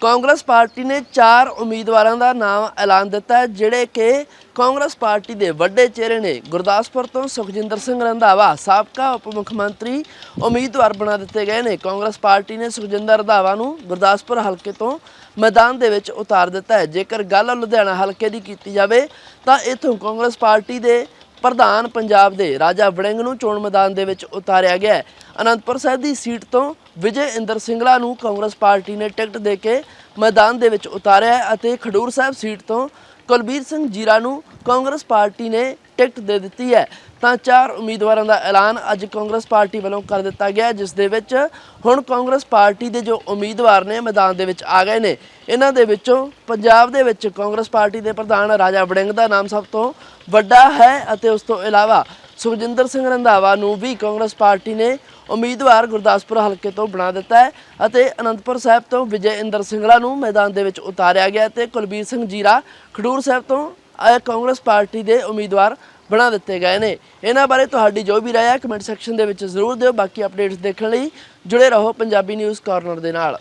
Congress party ਨੇ ਚਾਰ ਉਮੀਦਵਾਰਾਂ ਦਾ ਨਾਮ ਐਲਾਨ ਦਿੱਤਾ ਜਿਹੜੇ ਕਿ ਕਾਂਗਰਸ ਪਾਰਟੀ ਦੇ ਵੱਡੇ ਚਿਹਰੇ ਨੇ। ਗੁਰਦਾਸਪੁਰ ਤੋਂ ਸੁਖਜਿੰਦਰ ਸਿੰਘ ਰੰਧਾਵਾ, ਸਾਬਕਾ ਉਪ ਮੁੱਖ ਮੰਤਰੀ ਉਮੀਦਵਾਰ ਬਣਾ ਦਿੱਤੇ ਗਏ ਨੇ। ਕਾਂਗਰਸ ਪਾਰਟੀ ਨੇ ਸੁਖਜਿੰਦਰ ਰੰਧਾਵਾ ਨੂੰ ਗੁਰਦਾਸਪੁਰ ਹਲਕੇ ਤੋਂ ਮੈਦਾਨ ਦੇ ਵਿੱਚ ਉਤਾਰ ਦਿੱਤਾ ਹੈ। ਜੇਕਰ ਗੱਲ ਲੁਧਿਆਣਾ ਹਲਕੇ ਦੀ ਕੀਤੀ ਜਾਵੇ, ਤਾਂ ਇਥੋਂ ਕਾਂਗਰਸ ਪਾਰਟੀ ਦੇ ਪ੍ਰਧਾਨ ਪੰਜਾਬ ਦੇ ਰਾਜਾ ਵੜਿੰਗ ਨੂੰ ਚੋਣ ਮੈਦਾਨ ਦੇ ਵਿੱਚ ਉਤਾਰਿਆ ਗਿਆ ਹੈ। ਅਨੰਦਪੁਰ ਸਾਹਿਬ ਦੀ ਸੀਟ ਤੋਂ ਵਿਜੇ ਇੰਦਰ ਸਿੰਗਲਾ ਨੂੰ ਕਾਂਗਰਸ ਪਾਰਟੀ ਨੇ ਟਿਕਟ ਦੇ ਕੇ ਮੈਦਾਨ ਦੇ ਵਿੱਚ ਉਤਾਰਿਆ ਅਤੇ ਖਡੂਰ ਸਾਹਿਬ ਸੀਟ ਤੋਂ ਕੁਲਬੀਰ ਸਿੰਘ ਜੀਰਾ ਨੂੰ ਕਾਂਗਰਸ ਪਾਰਟੀ ਨੇ ਟਿਕਟ ਦੇ ਦਿੱਤੀ ਹੈ। ਤਾਂ ਚਾਰ ਉਮੀਦਵਾਰਾਂ ਦਾ ਐਲਾਨ ਅੱਜ ਕਾਂਗਰਸ ਪਾਰਟੀ ਵੱਲੋਂ ਕਰ ਦਿੱਤਾ ਗਿਆ ਜਿਸ ਦੇ ਵਿੱਚ ਹੁਣ ਕਾਂਗਰਸ ਪਾਰਟੀ ਦੇ ਜੋ ਉਮੀਦਵਾਰ ਨੇ ਮੈਦਾਨ ਦੇ ਵਿੱਚ ਆ ਗਏ ਨੇ, ਇਹਨਾਂ ਦੇ ਵਿੱਚੋਂ ਪੰਜਾਬ ਦੇ ਵਿੱਚ ਕਾਂਗਰਸ ਪਾਰਟੀ ਦੇ ਪ੍ਰਧਾਨ ਰਾਜਾ ਵੜਿੰਗ ਦਾ ਨਾਮ ਸਭ ਤੋਂ ਵੱਡਾ ਹੈ ਅਤੇ ਉਸ ਤੋਂ ਇਲਾਵਾ ਸੁਖਜਿੰਦਰ ਸਿੰਘ ਰੰਧਾਵਾ ਨੂੰ ਵੀ ਕਾਂਗਰਸ ਪਾਰਟੀ ਨੇ ਉਮੀਦਵਾਰ ਗੁਰਦਾਸਪੁਰ ਹਲਕੇ ਤੋਂ ਬਣਾ ਦਿੱਤਾ ਹੈ ਅਤੇ ਅਨੰਦਪੁਰ ਸਾਹਿਬ ਤੋਂ ਵਿਜੇ ਇੰਦਰ ਸਿੰਗਲਾ ਨੂੰ ਮੈਦਾਨ ਦੇ ਵਿੱਚ ਉਤਾਰਿਆ ਗਿਆ ਤੇ ਕੁਲਬੀਰ ਸਿੰਘ ਜੀਰਾ ਖਡੂਰ ਸਾਹਿਬ ਤੋਂ ਕਾਂਗਰਸ ਪਾਰਟੀ ਦੇ ਉਮੀਦਵਾਰ ਬਣਾ ਦਿੱਤੇ ਗਏ ਨੇ। ਇਹਨਾਂ ਬਾਰੇ ਤੁਹਾਡੀ ਜੋ ਵੀ ਰਾਏ ਹੈ, ਕਮੈਂਟ ਸੈਕਸ਼ਨ ਦੇ ਵਿੱਚ ਜ਼ਰੂਰ ਦਿਓ। ਬਾਕੀ ਅਪਡੇਟਸ ਦੇਖਣ ਲਈ ਜੁੜੇ ਰਹੋ ਪੰਜਾਬੀ ਨਿਊਜ਼ ਕਾਰਨਰ ਦੇ ਨਾਲ।